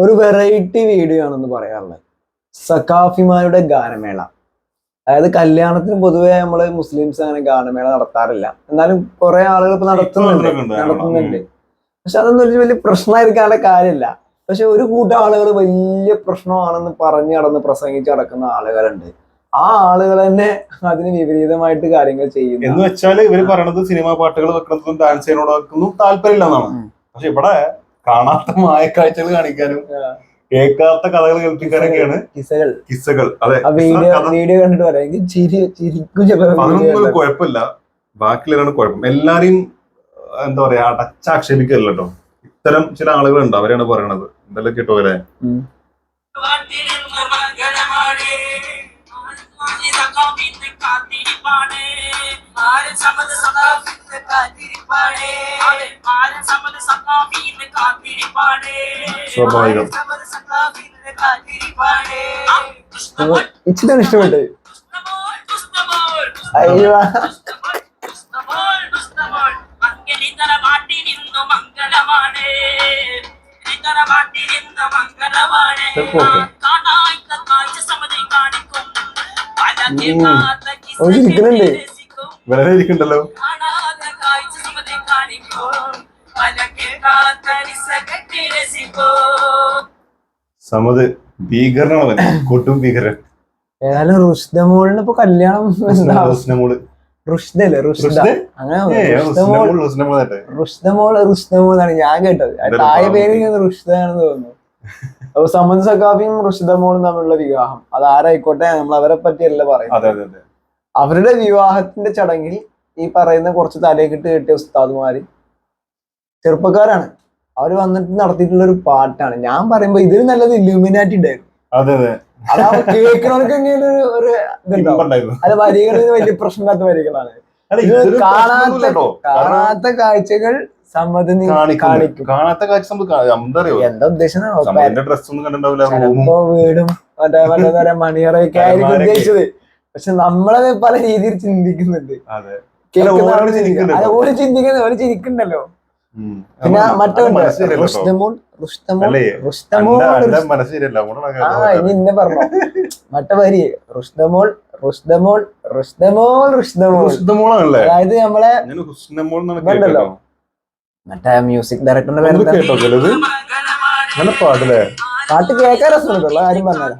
ഒരു variety video ആണെന്ന് പറയാറുള്ളത്. സഖാഫിമാരുടെ ഗാനമേള. അതായത് കല്യാണത്തിന് പൊതുവേ നമ്മൾ മുസ്ലിംസ് അങ്ങനെ ഗാനമേള നടത്താറില്ല. എന്നാലും കുറെ ആളുകൾ ഇപ്പൊ നടത്തുന്നുണ്ട്. നടത്തുന്നുണ്ട്. പക്ഷെ അതൊന്നും വലിയ വലിയ പ്രശ്നമായിരിക്കാനുള്ള കാര്യമില്ല. പക്ഷെ ഒരു കൂട്ടം ആളുകൾ വലിയ പ്രശ്നമാണെന്ന് പറഞ്ഞു നടന്ന് പ്രസംഗിച്ച് നടക്കുന്ന ആളുകളുണ്ട്. ആ ആളുകൾ തന്നെ അതിന് വിപരീതമായിട്ട് കാര്യങ്ങൾ ചെയ്യുന്നു എന്ന് വെച്ചാൽ ഇവർ പറയണത് സിനിമാ പാട്ടുകൾ വെക്കുന്നതും ഡാൻസ് ചെയ്യുന്നതൊന്നും താല്പര്യമില്ല എന്നാണ്. പക്ഷെ ഇവിടെ കാണാത്ത മായക്കാഴ്ചകൾ കാണിക്കാനും കേൾക്കാത്ത കഥകൾ കേൾപ്പിക്കാനൊക്കെയാണ് കിസകൾ കിസ്സകൾ. അതെ വീഡിയോ കണ്ടിട്ട് പറയാം. എനിക്ക് ചിരി ചിരിക്കും ചിലപ്പോ അതൊന്നും. കുഴപ്പമില്ല. ബാക്കിയുള്ളവരാണ് കുഴപ്പം. എല്ലാരെയും എന്താ പറയാ അടച്ചാക്ഷേപിക്കല്ല കേട്ടോ. ഇത്തരം ചില ആളുകളുണ്ട് അവരാണ് പറയണത്. എന്തെല്ലാം കേട്ടോ അല്ലേ പല കേൾക്കാത്ത കിസ്സ അയ്യോ. ഇരിക്കുന്നുണ്ട്. ഇരിക്കണ്ടല്ലോ സമത് ഭീകരനാണ് കൊട്ടും ഭീകരൻ. ഏതായാലും റുഷ്ദമോളിന് ഇപ്പൊ കല്യാണം ഹുസ്നമോൾ റുഷ്ദല്ലേ റുഷ്ദ റുഷ്ദ? അങ്ങനെ റുഷ്ദമോൾ റുഷ്ദമോൾ എന്നാണ് ഞാൻ കേട്ടത്. പാവം പേര് ഇങ്ങനെ റുഷ്ദാണെന്ന് തോന്നുന്നു. അപ്പൊ സമന്ത് സഖാഫിയും റുഷ്ദമോളും തമ്മിലുള്ള വിവാഹം. അത് ആരായിക്കോട്ടെ? നമ്മൾ അവരെ പറ്റിയല്ല പറയുന്നത്. അതെ അതെ അതെ. അവരുടെ വിവാഹത്തിന്റെ ചടങ്ങിൽ ഈ പറയുന്ന കുറച്ച് തലേക്കിട്ട് കെട്ടിയ ഉസ്താദുമാര് ചെറുപ്പക്കാരാണ്. അവർ വന്നിട്ട് നടത്തിയിട്ടുള്ള ഒരു പാട്ടാണ്. ഞാൻ പറയുമ്പോ ഇതിൽ നല്ലത് ഇലുമിനാറ്റി ഉണ്ടായിരുന്നു അതെ അതെ. അതാവുമ്പോ കേൾക്കണവർക്ക് എങ്ങനെ ഒരു ഒരു ഇതുണ്ടാവും. ഉണ്ടായിരുന്നു. അത് വരികളിൽ വലിയ പ്രശ്നമില്ലാത്ത വരികളാണ്. കാണാത്ത കാണാത്ത കാഴ്ചകൾ സമ്മതം കാണിക്കും. കാണാത്ത കാഴ്ച എന്താ ഉദ്ദേശം? ചിലപ്പോ വീടും മറ്റേ മണിയറയൊക്കെ ആയിരിക്കും ഉദ്ദേശിച്ചത്. പക്ഷെ നമ്മളത് പല രീതിയിൽ ചിന്തിക്കുന്നുണ്ട്. കേൾക്കുന്ന ചിന്തിക്കുന്നുണ്ട്. ചിന്തിക്കുന്നുണ്ടല്ലോ. അത് ഓര് ചിന്തിക്കുന്നത് ഓര് ചിരിക്കണ്ടല്ലോ. പിന്നെ ആ ഇനി ഇന്നെ പറഞ്ഞോ. മറ്റേ വരി റുഷ്തമോൾ റുഷ്തമോൾ റുഷ്തമോൾ റുഷ്തമോൾ ഹുസ്നമോളാണല്ലേ അതായത് നമ്മളെ മറ്റേ മ്യൂസിക് ഡയറക്ടറിന്റെ പേര് പാട്ട് കേൾക്കാൻ രസമുണ്ടല്ലോ ആരും പറഞ്ഞാലും.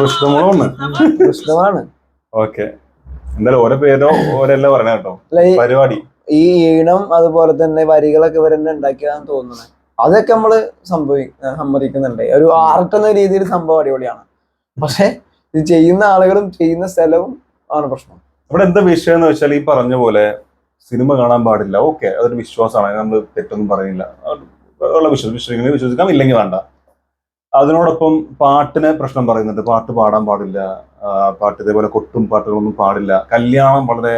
റുഷ്തമാണ് ഓക്കെ. എന്തായാലും ഓരോ പേരോ ഓരെല്ലാം പറഞ്ഞ കേട്ടോ. പരിപാടി. ഈ ഈണം അതുപോലെ തന്നെ വരികളൊക്കെ ഇവർ തന്നെ ഉണ്ടാക്കിയതാന്ന് തോന്നുന്നത് അതൊക്കെ നമ്മൾ സംഭവി സമ്മതിക്കുന്നുണ്ട്. ഒരു ആർട്ട് എന്ന രീതിയിൽ സംഭവം അടിപൊളിയാണ്. പക്ഷെ ഇത് ചെയ്യുന്ന ആളുകളും ചെയ്യുന്ന സ്ഥലവും ആണ് പ്രശ്നം. ഇവിടെ എന്താ വിഷയം എന്ന് വെച്ചാൽ ഈ പറഞ്ഞ പോലെ സിനിമ കാണാൻ പാടില്ല. ഓക്കെ അതൊരു വിശ്വാസമാണ്. നമ്മൾ തെറ്റൊന്നും പറയുന്നില്ല. ഉള്ള വിശ്വസം വിശ്വസിക്കണമെങ്കിൽ വിശ്വസിക്കാം ഇല്ലെങ്കിൽ വേണ്ട. അതിനോടൊപ്പം പാട്ടിനെ പ്രശ്നം പറയുന്നുണ്ട്. പാട്ട് പാടാൻ പാടില്ല. പാട്ട് ഇതേപോലെ കൊട്ടും പാട്ടുകളൊന്നും പാടില്ല. കല്യാണം വളരെ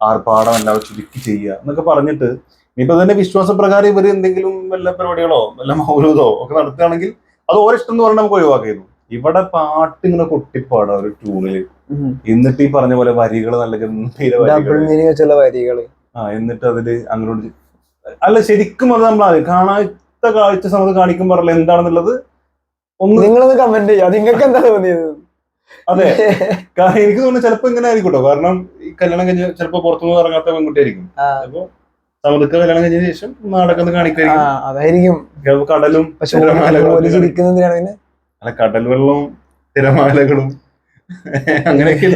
ആർപ്പാടം അല്ല ചുരുക്കി ചെയ്യുക എന്നൊക്കെ പറഞ്ഞിട്ട് ഇനിയിപ്പോൾ തന്നെ വിശ്വാസപ്രകാരം ഇവർ എന്തെങ്കിലും വല്ല പരിപാടികളോ വല്ല മൗലൂദോ ഒക്കെ നടത്തുകയാണെങ്കിൽ അത് ഓരോ ഇഷ്ടം എന്ന് പറഞ്ഞാൽ നമുക്ക് ഒഴിവാക്കിയിരുന്നു. ഇവിടെ പാട്ട് ഇങ്ങനെ കൊട്ടിപ്പാടാ ഒരു ട്യൂണിൽ എന്നിട്ട് ഈ പറഞ്ഞ പോലെ വരികൾ നല്ല ഗംഭീര വരികൾ ആ എന്നിട്ട് അതിൽ അങ്ങോട്ട് അല്ല ശരിക്കും അത് നമ്മൾ കാണാത്ത കാഴ്ച സമയത്ത് കാണിക്കുമ്പോഴല്ല എന്താണെന്നുള്ളത് ഒന്ന് നിങ്ങളൊന്ന് കമന്റ് ചെയ്യാം. നിങ്ങൾക്ക് എന്താ തോന്നിയത്? അതെ. കാരണം എനിക്ക് തോന്നുന്നു ചിലപ്പോ ഇങ്ങനെ ആയിരിക്കും കേട്ടോ കാരണം ഈ കല്യാണം കഴിഞ്ഞ് ചിലപ്പോ പുറത്തുനിന്ന് ഇറങ്ങാത്ത പെൺകുട്ടിയായിരിക്കും. ആയിരിക്കും അപ്പൊ സമതുക്ക് കല്യാണം കഴിഞ്ഞ ശേഷം നാടൊക്കെ ആ അതായിരിക്കും. കടലും ചിരിക്കുന്നതിനാണ് പിന്നെ അല്ല കടൽ വെള്ളവും തിരമാലകളും അങ്ങനെയൊക്കെ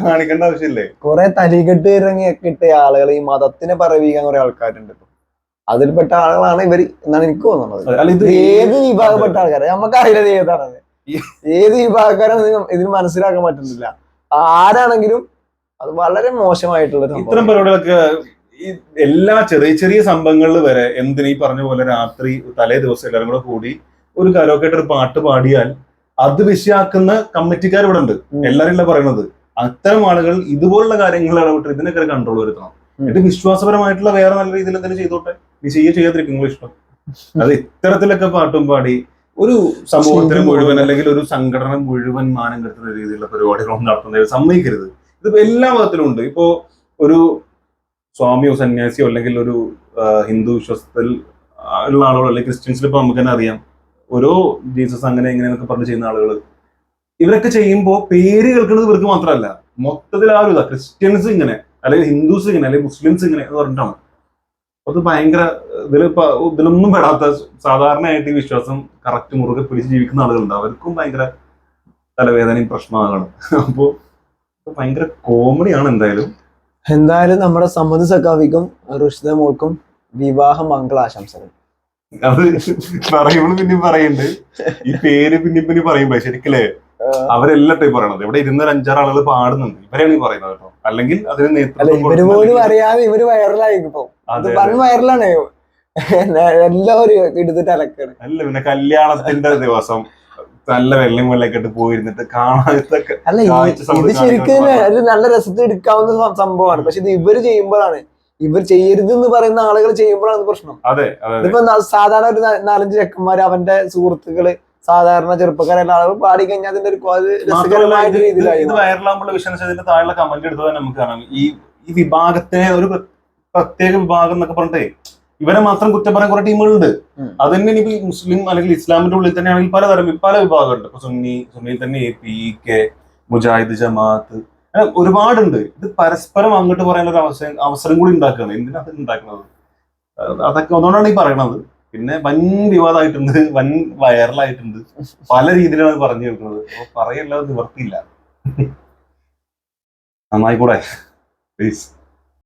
കാണിക്കേണ്ട ആവശ്യമില്ലേ? കുറെ തലികെട്ട് ഇറങ്ങിയൊക്കെ ഇട്ട ആളുകൾ ഈ മതത്തിനെ പറവിക്കാൻ കുറെ ആൾക്കാരുണ്ട് ഇപ്പൊ. അതിൽപ്പെട്ട ആളുകളാണ് ഇവർ എന്നാണ് എനിക്ക് തോന്നുന്നത്. ഏത് വിഭാഗപ്പെട്ട ആൾക്കാരെ? നമുക്കറിയില്ല അറിയാതെ ഏതാണെന്ന്. ഏത് വിഭാഗക്കാരാണ് ഇതിന് മനസ്സിലാക്കാൻ പറ്റുന്നില്ല. ആരാണെങ്കിലും അത് വളരെ മോശമായിട്ടുള്ള ഇത്തരം പരിപാടികളൊക്കെ ഈ എല്ലാ ചെറിയ ചെറിയ സംഭവങ്ങളിൽ വരെ എന്തിനീ പറഞ്ഞ പോലെ രാത്രി തലേ ദിവസം എല്ലാവരും കൂടെ കൂടി ഒരു കരോക്കേട്ട് ഒരു പാട്ട് പാടിയാൽ അത് വിഷയാക്കുന്ന കമ്മിറ്റിക്കാർ ഇവിടെ ഉണ്ട്. എല്ലാവരും എല്ലാരും ഇല്ല പറയുന്നത് അത്തരം ആളുകൾ ഇതുപോലുള്ള കാര്യങ്ങളിൽ ഇടപെട്ട് ഇതിനൊക്കെ ഒരു കൺട്രോൾ വരുത്തണം. എന്നിട്ട് ഇത് വിശ്വാസപരമായിട്ടുള്ള വേറെ നല്ല രീതിയിൽ എന്തെങ്കിലും ചെയ്തോട്ടെ. നീ ചെയ്യ ചെയ്യാതിരിക്കും നിങ്ങൾ ഇഷ്ടം. അത് ഇത്തരത്തിലൊക്കെ പാട്ടും പാടി ഒരു സമൂഹത്തിന് മുഴുവൻ അല്ലെങ്കിൽ ഒരു സംഘടന മുഴുവൻ മാനം കെടുത്തുന്ന രീതിയിലുള്ള പരിപാടികളൊന്നും നടത്തുന്നത് സമ്മതിക്കരുത്. ഇതിപ്പോ എല്ലാ മതത്തിലും ഉണ്ട്. ഇപ്പോ ഒരു സ്വാമിയോ സന്യാസിയോ അല്ലെങ്കിൽ ഒരു ഹിന്ദു വിശ്വാസത്തിൽ ഉള്ള ആളുകളോ അല്ലെങ്കിൽ ക്രിസ്ത്യൻസിൽ ഇപ്പൊ നമുക്ക് തന്നെ അറിയാം. ഓരോ ജീസസ് അങ്ങനെ ഇങ്ങനെ എന്നൊക്കെ പറഞ്ഞ് ചെയ്യുന്ന ആളുകൾ ഇവരൊക്കെ ചെയ്യുമ്പോൾ പേര് കേൾക്കുന്നത് ഇവർക്ക് മാത്രമല്ല. മൊത്തത്തിൽ ആ ഒരു ക്രിസ്ത്യൻസ് ഇങ്ങനെ അല്ലെങ്കിൽ ഹിന്ദുസ് ഇങ്ങനെ അല്ലെങ്കിൽ മുസ്ലിംസ് ഇങ്ങനെ എന്ന് പറഞ്ഞിട്ടാണ്. അത് ഭയങ്കര ഇതിലിപ്പോ ഇതിലൊന്നും പെടാത്ത സാധാരണയായിട്ട് ഈ വിശ്വാസം കറക്റ്റ് മുറുകെ പിടിച്ച് ജീവിക്കുന്ന ആളുകളുണ്ട്. അവർക്കും ഭയങ്കര തലവേദനയും പ്രശ്നമാകണം അപ്പോൾ ഭയങ്കര കോമഡിയാണ് എന്തായാലും. എന്തായാലും നമ്മുടെ സമ്മതി സഖാവിക്കും ഋഷിത മോൾക്കും വിവാഹ മംഗളാശംസകൾ. അത് പറയുമ്പോൾ പിന്നെയും പറയുന്നുണ്ട് ഈ പേര് പിന്നെ പിന്നെ പറയുമ്പോ ശരിക്കല്ലേ? അവരെല്ലാം ടൈപ്പ് പറയണത് ഇവിടെ ഇരുന്ന ഒരു അഞ്ചാറ് ആളുകൾ പാടുന്നുണ്ട്. ഇവരെയാണ് ഈ പറയുന്നത് കേട്ടോ. അല്ലെങ്കിൽ അതിന് നേതൃത്വം അറിയാതെ ഇവർ വൈറലായി വൈറലാണ് എല്ലാവരും എടുത്തിട്ട് അലക്കാണ് അല്ല പിന്നെ കല്യാണത്തിന്റെ ദിവസം നല്ല വെള്ളം വെള്ളയൊക്കെ ഇട്ട് പോയിരുന്നിട്ട് കാണാത്തൊക്കെ അല്ല ഇത് ശരിക്കും നല്ല രസത്തിൽ എടുക്കാവുന്ന സംഭവമാണ്. പക്ഷെ ഇത് ഇവർ ചെയ്യുമ്പോഴാണ് ഇവർ ചെയ്യരുത് എന്ന് പറയുന്ന ആളുകൾ ചെയ്യുമ്പോഴാണ് പ്രശ്നം. അതെ ഇപ്പൊ ഇതിപ്പോ സാധാരണ ഒരു നാലഞ്ച് ചെക്കന്മാർ അവന്റെ സുഹൃത്തുക്കൾ സാധാരണ ചെറുപ്പക്കാരെല്ലാം ആളുകൾ പാടി കഴിഞ്ഞാൽ അതിന്റെ ഒരു അത് രസകരമായ ഇത് രീതിയിലായി ഇത് വൈറലാകുമ്പോൾ വിഷയം എന്ന് താഴെയുള്ള കമന്റ് എടുത്താൽ നമുക്ക് കാണാം. ഈ ഈ വിഭാഗത്തിനെ ഒരു പ്ര- പ്രത്യേക വിഭാഗം എന്നൊക്കെ പറഞ്ഞിട്ടേ ഇവരെ മാത്രം കുറ്റം പറയാൻ കുറെ ടീമുകളുണ്ട്. അത് തന്നെ ഇനി മുസ്ലിം അല്ലെങ്കിൽ ഇസ്ലാമിന്റെ ഉള്ളിൽ തന്നെ ആണെങ്കിൽ പലതരം പല വിഭാഗമുണ്ട് ഇപ്പൊ സുന്നി സുന്നിയിൽ തന്നെ A P K Mujahid Jamaat ഒരുപാടുണ്ട്. ഇത് പരസ്പരം അങ്ങോട്ട് പറയാനുള്ള അവസരം അവസരം കൂടി ഉണ്ടാക്കുകയാണ്. എന്തിനാ അത് ഉണ്ടാക്കുന്നത്? അത് അതൊക്കെ അതുകൊണ്ടാണ് ഈ പറയണത്. പിന്നെ വൻ വിവാദമായിട്ടുണ്ട് വൻ വൈറലായിട്ടുണ്ട്. പല രീതിയിലാണ് പറഞ്ഞു കേൾക്കുന്നത്. അപ്പൊ പറയല്ലാതെ നിവർത്തിയില്ല. നന്നായിക്കൂടെ? പ്ലീസ്